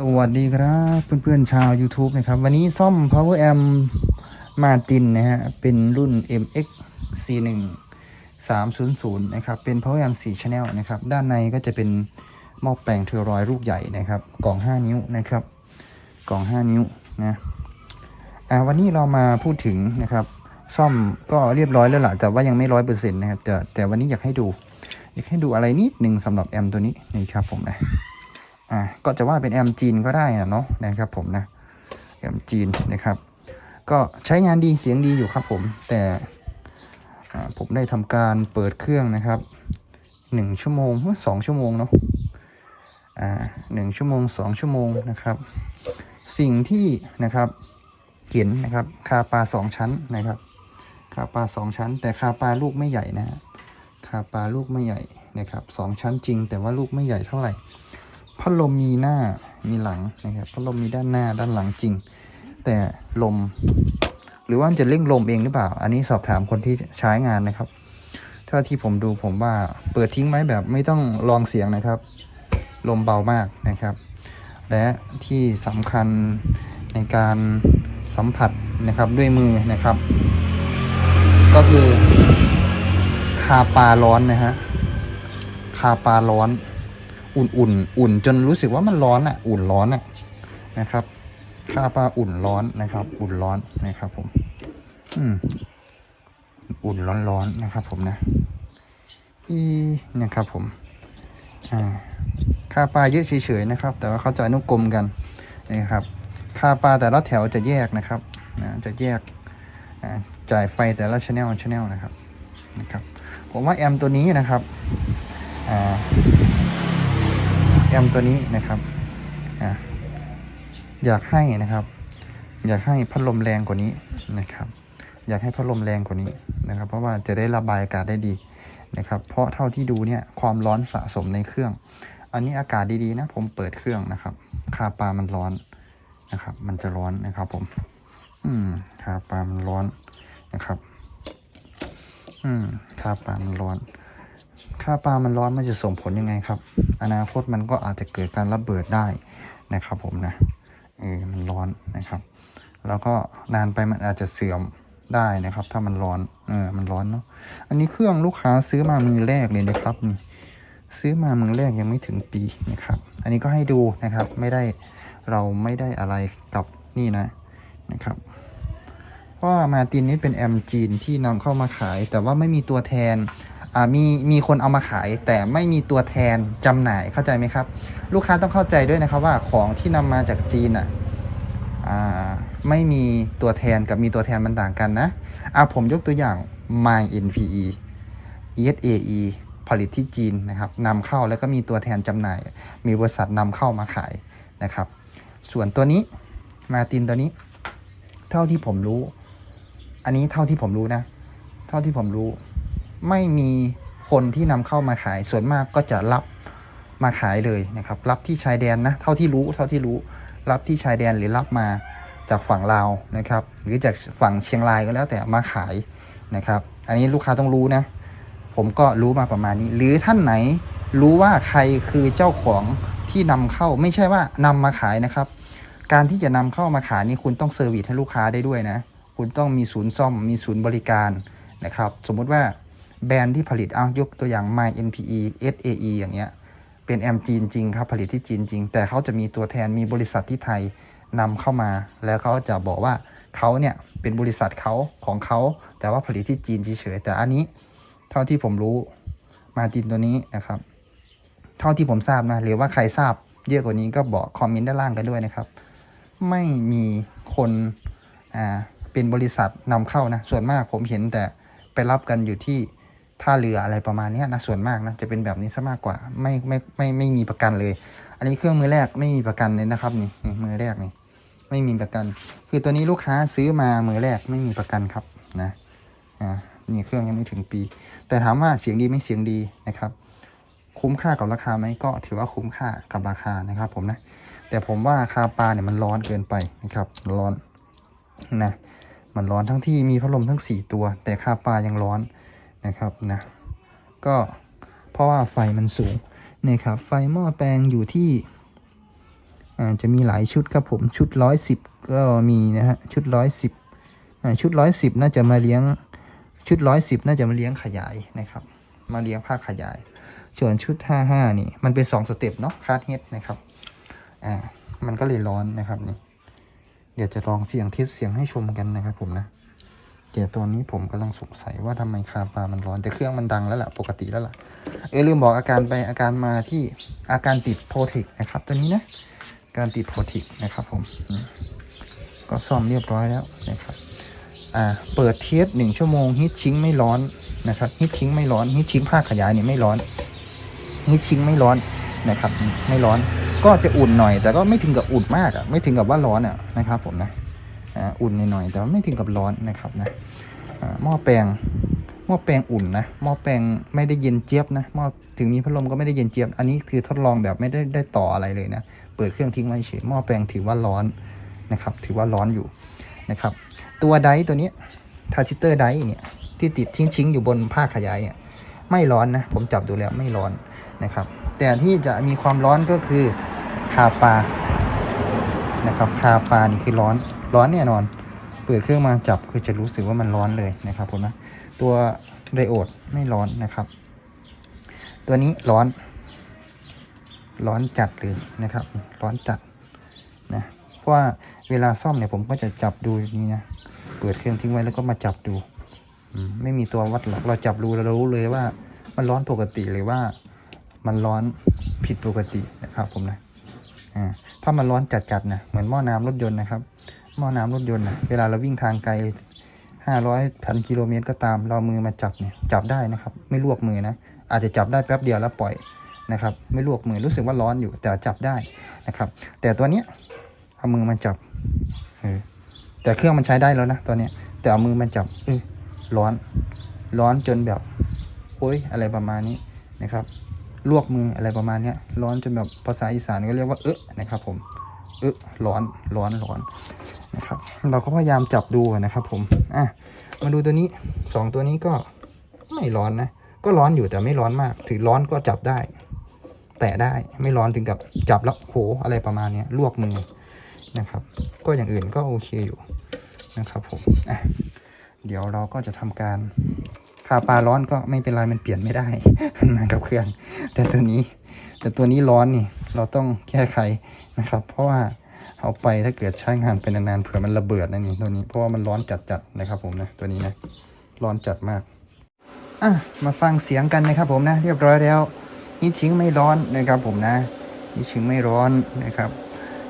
สวัสดีครับเพื่อนๆชาว YouTube นะครับ วันนี้ซ่อม Power Amp Martin นะฮะ เป็นรุ่น MX C1 300 นะครับ เป็น Power Amp 4 Channel นะครับ ด้านในก็จะเป็นหม้อแปลงเทอร์รอยด์ลูกใหญ่นะครับ กล่อง 5 นิ้วนะครับ กล่อง 5 นิ้วนะอ่าวันนี้เรามาพูดถึงนะครับ ซ่อมก็เรียบร้อยแล้วล่ะ แต่ว่ายังไม่ร้อยเปอร์เซ็นต์นะครับ แต่แต่วันนี้อยากให้ดู อยากให้ดูอะไรนิดหนึ่งสำหรับแอมตัวนี้นี่ครับผมนะ อ่าก็จะว่าเป็นแอมจีนก็ได้นะเนาะนะครับผมนะแอมจีนนะครับ ก็ใช้งานดีเสียงดีอยู่ครับผมแต่ผมได้ทำการเปิดเครื่องนะครับหนึ่งชั่วโมงสองชั่วโมงเนาะอ่าหนึ่งชั่วโมงสองชั่วโมงนะครับ สิ่งที่นะครับเห็นนะครับคาปลาสองชั้นนะครับคาปลาสองชั้น แต่คาปลาลูกไม่ใหญ่นะฮะคาปลาลูกไม่ใหญ่นะครับสองชั้นจริง แต่ว่าลูกไม่ใหญ่เท่าไหร่ พัดลมมีหน้ามีหลังนะครับพัดลมมีด้านหน้าด้านหลังจริง แต่ลม หรือว่าจะเร่งลมเองหรือเปล่า อันนี้สอบถามคนที่ใช้งานนะครับเท่าที่ผมดูผมว่าเปิดทิ้งไว้แบบไม่ต้องลองเสียงนะครับ ลมเบามากนะครับ และที่สำคัญในการสัมผัสนะครับด้วยมือนะครับ ก็คือคาปลาร้อนนะฮะคาปลาร้อน อุ่นอุ่นอุ่นจนรู้สึกว่ามันร้อนอะ อุ่นร้อนอะนะครับข้าปลาอุ่นร้อนนะครับ อุ่นร้อนนะครับ ผม อืม อุ่นร้อนร้อนนะครับ ผมนะอีนะครับ ผม อ่าค่าปลาเยอะเฉยๆนะครับ แต่ว่าเขาจะอนุกรมกันนะครับ ค่าปลาแต่ละแถวจะแยกนะครับนะจะแยกอ่าจ่ายไฟแต่ละชแนลชแนลนะครับนะครับ ผมว่าแอมตัวนี้นะครับอ่า มตัวนี้นะครับอะอยากให้นะครับ อยากให้พัดลมแรงกว่านี้นะครับ อยากให้พัดลมแรงกว่านี้นะครับ เพราะว่าจะได้ระบายอากาศได้ดีนะครับ เพราะเท่าที่ดูเนี่ยความร้อนสะสมในเครื่อง อันนี้อากาศดีๆนะ ผมเปิดเครื่องนะครับ คาปลามันร้อนนะครับ มันจะร้อนนะครับผม อืมคาปลามันร้อนนะครับ อืมคาปลามันร้อน ค่าปลามันร้อนมันจะส่งผลยังไงครับ อนาคตมันก็อาจจะเกิดการระเบิดได้นะครับผมนะเออมันร้อนนะครับ แล้วก็นานไปมันอาจจะเสื่อมได้นะครับ ถ้ามันร้อนเออมันร้อนเนาะอันนี้เครื่องลูกค้าซื้อมามือแรกเลยนะครับนี่ซื้อมามือแรกยังไม่ถึงปีนะครับ อันนี้ก็ให้ดูนะครับ ไม่ได้เราไม่ได้อะไรกับนี่นะนะครับเพราะมาตินนี้เป็นแอมจีนที่นำเข้ามาขาย แต่ว่าไม่มีตัวแทน มีมีคนเอามาขาย แต่ไม่มีตัวแทนจำหน่ายเข้าใจไหมครับ ลูกค้าต้องเข้าใจด้วยนะครับว่าของที่นำมาจากจีนอะไม่มีตัวแทนกับมีตัวแทนมันต่างกันนะอ่าผมยกตัวอย่าง My NPE ESAE ผลิตที่จีนนะครับนำเข้าแล้วก็มีตัวแทนจำหน่าย มีบริษัทนำเข้ามาขายนะครับ ส่วนตัวนี้มาตินตัวนี้ เท่าที่ผมรู้ อันนี้เท่าที่ผมรู้นะ เท่าที่ผมรู้ ไม่มีคนที่นำเข้ามาขายส่วนมากก็จะรับมาขายเลยนะครับ รับที่ชายแดนนะเท่าที่รู้เท่าที่รู้ รับที่ชายแดนหรือรับมาจากฝั่งลาวนะครับ หรือจากฝั่งเชียงรายก็แล้วแต่มาขายนะครับ อันนี้ลูกค้าต้องรู้นะ ผมก็รู้มาประมาณนี้ หรือท่านไหนรู้ว่าใครคือเจ้าของที่นำเข้าไม่ใช่ว่านำมาขายนะครับ การที่จะนำเข้ามาขายนี่คุณต้องเซอร์วิสให้ลูกค้าได้ด้วยนะ คุณต้องมีศูนย์ซ่อม มีศูนย์บริการนะครับ สมมุติว่า แบรนด์ที่ผลิตอ้ายกตัวอย่าง My NPE SAE อย่างเงี้ย เป็นแอมจีนจริงครับผลิตที่จีนจริง แต่เขาจะมีตัวแทนมีบริษัทที่ไทยนำเข้ามา แล้วเขาจะบอกว่าเขาเนี่ยเป็นบริษัทเขาของเขา แต่ว่าผลิตที่จีนเฉยๆแต่อันนี้ เท่าที่ผมรู้มาตินตัวนี้นะครับ เท่าที่ผมทราบนะหรือว่าใครทราบเยอะกว่านี้ก็บอกคอมเมนต์ด้านล่างกันด้วยนะครับ ไม่มีคนอ่าเป็นบริษัทนำเข้านะส่วนมากผมเห็นแต่ไปรับกันอยู่ที่ ท่าเรืออะไรประมาณนี้นะส่วนมากนะจะเป็นแบบนี้ซะมากกว่า ไม่ไม่ไม่ไม่มีประกันเลย อันนี้เครื่องมือแรกไม่มีประกันเลยนะครับนี่นี่มือแรกนี่ไม่มีประกัน คือตัวนี้ลูกค้าซื้อมามือแรกไม่มีประกันครับนะอ่านี่เครื่องยังไม่ถึงปี แต่ถามว่าเสียงดีไม่เสียงดีนะครับ คุ้มค่ากับราคาไหมก็ถือว่าคุ้มค่ากับราคานะครับ ผมนะแต่ผมว่าคาปลาเนี่ยมันร้อนเกินไปนะครับร้อนนะมันร้อนทั้งที่มีพัดลมทั้ง 4 ตัว แต่คาปลายังร้อน นะครับนะก็เพราะว่าไฟมันสูงนี่ครับไฟหม้อแปลงอยู่ที่จะมีหลายชุดครับผมชุดร้อยสิบก็มีนะฮะชุดร้อยสิบชุดร้อยสิบน่าจะมาเลี้ยงชุดร้อยสิบน่าจะมาเลี้ยงขยายนะครับ มาเลี้ยงภาคขยาย ส่วนชุดห้าห้านี่ มันเป็นสองสเต็ปเนาะคาดเฮดนะครับอ่ามันก็เลยร้อนนะครับนี่เดี๋ยวจะลองเสียงเทสเสียงให้ชมกันนะครับผมนะ เดี๋ยวตอนนี้ผมกำลังสงสัยว่าทำไมคาปามันร้อน แต่เครื่องมันดังแล้วล่ะ ปกติแล้วล่ะ เออลืมบอกอาการไปอาการมาที่อาการติดโพธิกนะครับ ตัวนี้นะ การติดโพธิกนะครับผม ก็ซ่อมเรียบร้อยแล้วนะครับ อ่า เปิดเทสหนึ่งชั่วโมงฮิตชิงไม่ร้อนนะครับฮิตชิงไม่ร้อนฮิตชิงภาขยายนี่ไม่ร้อนฮิตชิงไม่ร้อนนะครับ ไม่ร้อน ก็จะอุ่นหน่อย แต่ก็ไม่ถึงกับอุ่นมากอะ ไม่ถึงกับว่าร้อนอะนะครับผมนะ อุ่นหน่อยๆแต่ว่าไม่ถึงกับร้อนนะครับนะหม้อแปลงหม้อแปลงอุ่นนะหม้อแปลงไม่ได้เย็นเจี๊ยบนะหม้อถึงมีพัดลมก็ไม่ได้เย็นเจี๊ยบ อันนี้คือทดลองแบบไม่ได้ได้ต่ออะไรเลยนะ เปิดเครื่องทิ้งไว้เฉยหม้อแปลงถือว่าร้อนนะครับ ถือว่าร้อนอยู่นะครับ ตัวไดตัวนี้ทาร์ซิเตอร์ไดร์เนี่ยที่ติดทิ้งชิงๆอยู่บนผ้าขยายเนี่ยไม่ร้อนนะ ผมจับดูแล้วไม่ร้อนนะครับ แต่ที่จะมีความร้อนก็คือคาปานะครับคาปานี่คือร้อน ร้อนแน่นอน เปิดเครื่องมาจับคือจะรู้สึกว่ามันร้อนเลยนะครับผมนะตัวไดโอดไม่ร้อนนะครับ ตัวนี้ร้อน ร้อนจัดเลยนะครับ ร้อนจัดนะเพราะว่าเวลาซ่อมเนี่ยผมก็จะจับดูนี้นะเปิดเครื่องทิ้งไว้แล้วก็มาจับดูไม่มีตัววัดหรอกเราจับดูเรารู้เลยว่า มันร้อนปกติหรือว่ามันร้อนผิดปกตินะครับผมนะอ่าถ้ามันร้อนจัดๆนะเหมือนหม้อน้ำรถยนต์นะครับ หม้อน้ำรถยนต์นะเวลาเราวิ่งทางไกลห้าร้อยพันกิโลเมตรก็ตาม เรามือมาจับเนี่ยจับได้นะครับ ไม่ลวกมือนะ อาจจะจับได้แป๊บเดียวแล้วปล่อยนะครับ ไม่ลวกมือรู้สึกว่าร้อนอยู่แต่จับได้นะครับ แต่ตัวเนี้ยเอามือมาจับเออแต่เครื่องมันใช้ได้แล้วนะตัวเนี้ยแต่เอามือมาจับเออร้อน ร้อนจนแบบโอ๊ยอะไรประมาณนี้นะครับ ลวกมืออะไรประมาณเนี้ยร้อนจนแบบภาษาอีสานก็เรียกว่าเออนะครับผมเออร้อนร้อนร้อน ครับเราก็พยายามจับดูนะครับ ผมอะมาดูตัวนี้สองตัวนี้ก็ไม่ร้อนนะ ก็ร้อนอยู่แต่ไม่ร้อนมาก ถือร้อนก็จับได้ แตะได้ไม่ร้อนถึงกับจับแล้วโหอะไรประมาณนี้ลวกมือนะครับ ก็อย่างอื่นก็โอเคอยู่นะครับ ผมอะเดี๋ยวเราก็จะทำการคาปลาร้อนก็ไม่เป็นไรมันเปลี่ยนไม่ได้มากับเครื่อง แต่ตัวนี้ แต่ตัวนี้ร้อนนี่ เราต้องแก้ไขนะครับ เพราะว่า เอาไปถ้าเกิดใช้งานเป็นนานๆเผื่อมันระเบิดนะนี่ตัวนี้เพราะว่ามันร้อนจัดๆนะครับผมนะตัวนี้นะร้อนจัดมากอะมาฟังเสียงกันนะครับผมนะ เรียบร้อยแล้วนี่ชิงไม่ร้อนนะครับผมนะนี่ชิงไม่ร้อนนะครับ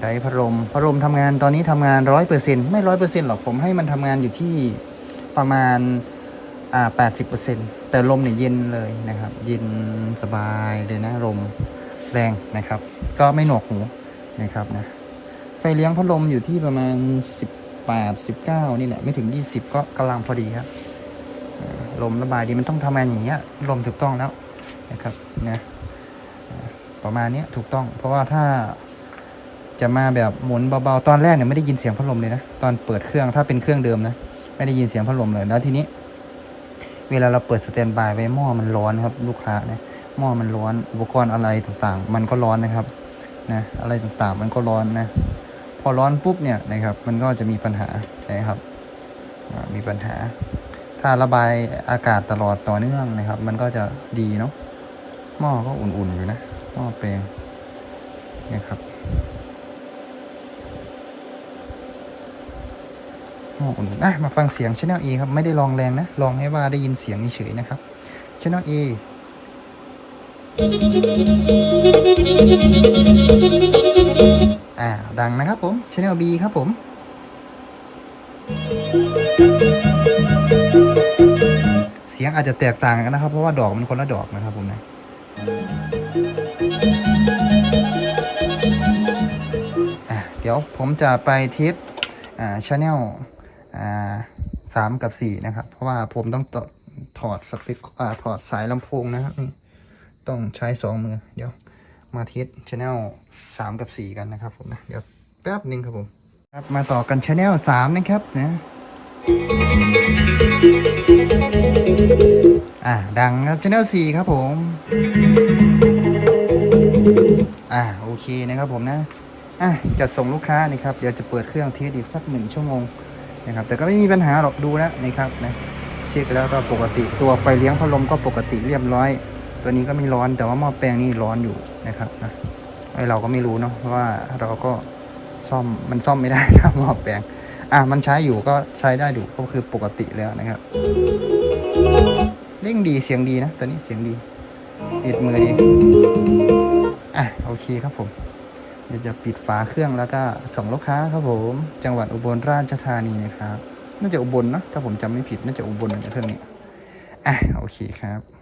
ไดพัดลมพัดลมทำงานตอนนี้ทำงานร้อยเปอร์เซ็นไม่ร้อยเปอร์เซ็นหรอกผมให้มันทำงานอยู่ที่ประมาณอ่าแปดสิบเปอร์เซ็นแต่ลมเนี่ยเย็นเลยนะครับ เย็นสบายเลยนะลมแรงนะครับ ก็ไม่หนวกหูนะครับนะ ไฟเลี้ยงพัดลมอยู่ที่ประมาณสิบแปดสิบเก้านี่แหละไม่ถึงยี่สิบก็กำลังพอดีครับลมระบายดีมันต้องทำงานอย่างเงี้ยลมถูกต้องแล้วนะครับนะประมาณเนี้ยถูกต้อง เพราะว่าถ้าจะมาแบบหมุนเบาๆตอนแรกเนี่ยไม่ได้ยินเสียงพัดลมเลยนะตอนเปิดเครื่องถ้าเป็นเครื่องเดิมนะไม่ได้ยินเสียงพัดลมเลยแล้วทีนี้ เวลาเราเปิดสแตนบายไว้หม้อมันร้อนครับ ลูกค้าเนี่ยหม้อมันร้อนอุปกรณ์อะไรต่างๆ มันก็ร้อนนะครับนะอะไรต่างๆ มันก็ร้อนนะ อร้อนปุ๊บเนี่ยนะครับมันก็จะมีปัญหานะครับมีปัญหา ถ้าระบายอากาศตลอดต่อเนื่องนะครับ มันก็จะดีเนาะหม้อก็อุ่นๆอยู่นะหม้อแปลงนะครับหม้ออุ่นๆอะมาฟังเสียง Channel E ครับไม่ได้ลองแรงนะลองให้ว่าได้ยินเสียงเฉยๆนะครับ Channel E อ่าดังนะครับผม Channel B ครับผม เสียงอาจจะแตกต่างกันนะครับ เพราะว่าดอกมันคนละดอกนะครับผมนะอะเดี๋ยวผมจะไปเทสอ่าชาแนลอ่าสามกับสี่นะครับ เพราะว่าผมต้องตถอดสปีกอ่าถอดสายลำโพงนะครับนี่ ต้องใช้สองมือ เดี๋ยว มาเทสชาแนลสามกับสี่กันนะครับผมนะเดี๋ยวแป๊บนึงครับผมครับมาต่อกันชาแนลสามนะครับนะอ่าดังครับ Channel 4ครับผมอ่าโอเคนะครับผมนะอะจะส่งลูกค้านี่ครับเดี๋ยวจะเปิดเครื่องเทสอีกสักหนึ่งชั่วโมงนะครับแต่ก็ไม่มีปัญหาหรอกดูแล้วนะครับนะเช็คแล้วก็ปกติตัวไฟเลี้ยงพัดลมก็ปกติเรียบร้อย ตัวนี้ก็ไม่ร้อนแต่ว่าหม้อแปลงนี่ร้อนอยู่นะครับนะไอเราก็ไม่รู้เนาะเพราะว่าเราก็ซ่อมมันซ่อมไม่ได้นะหม้อแปลงอะมันใช้อยู่ก็ใช้ได้อยู่ก็คือปกติแล้วนะครับเร่งดีเสียงดีนะตัวนี้เสียงดีติดมือดีอะโอเคครับผมเดี๋ยวจะปิดฝาเครื่องแล้วก็ส่งลูกค้าครับผม จังหวัดอุบลราชธานีนะครับ น่าจะอุบลเนอะถ้าผมจำไม่ผิดน่าจะอุบลนะเครื่องนี้อะโอเคครับ